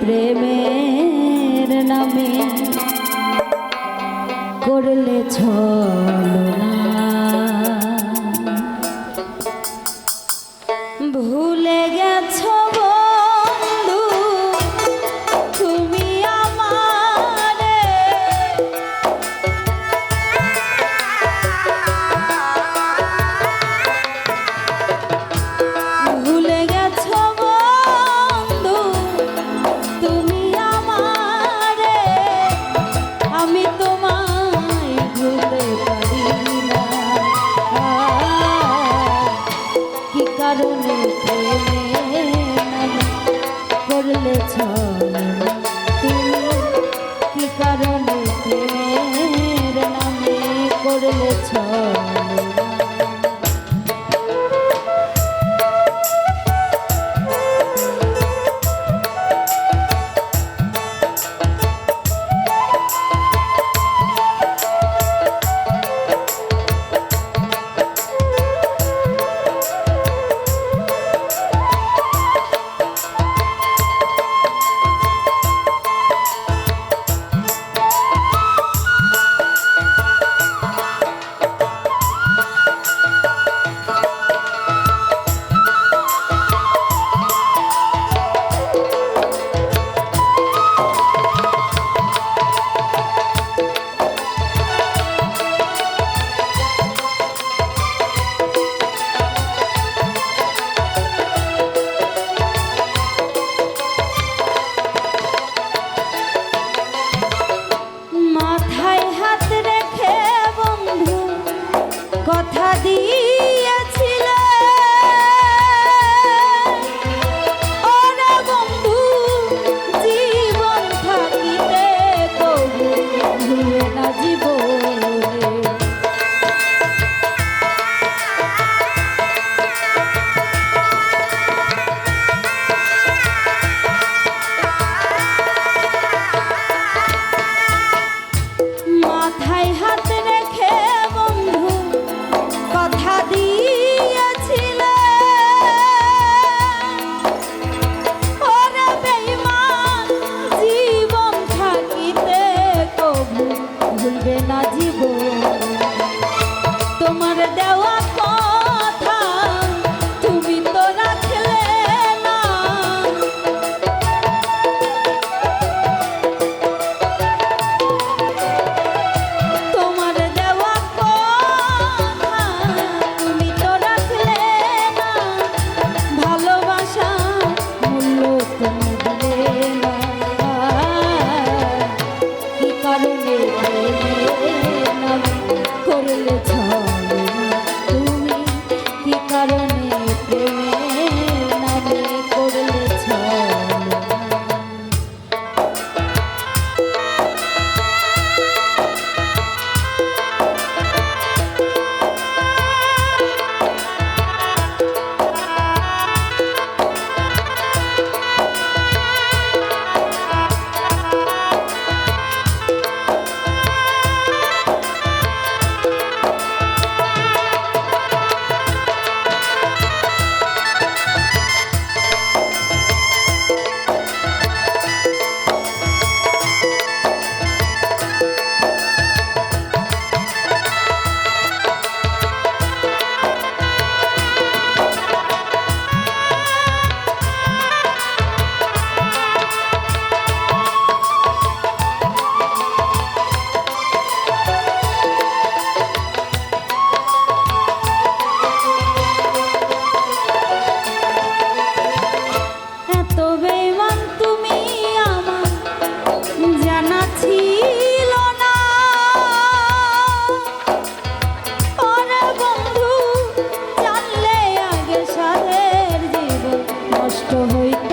প্রেমের নামে করলে ছলনা চরণে করলে ছলনা। হইতে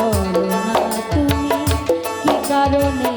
বলো না তুমি কি কারণে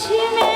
সীমে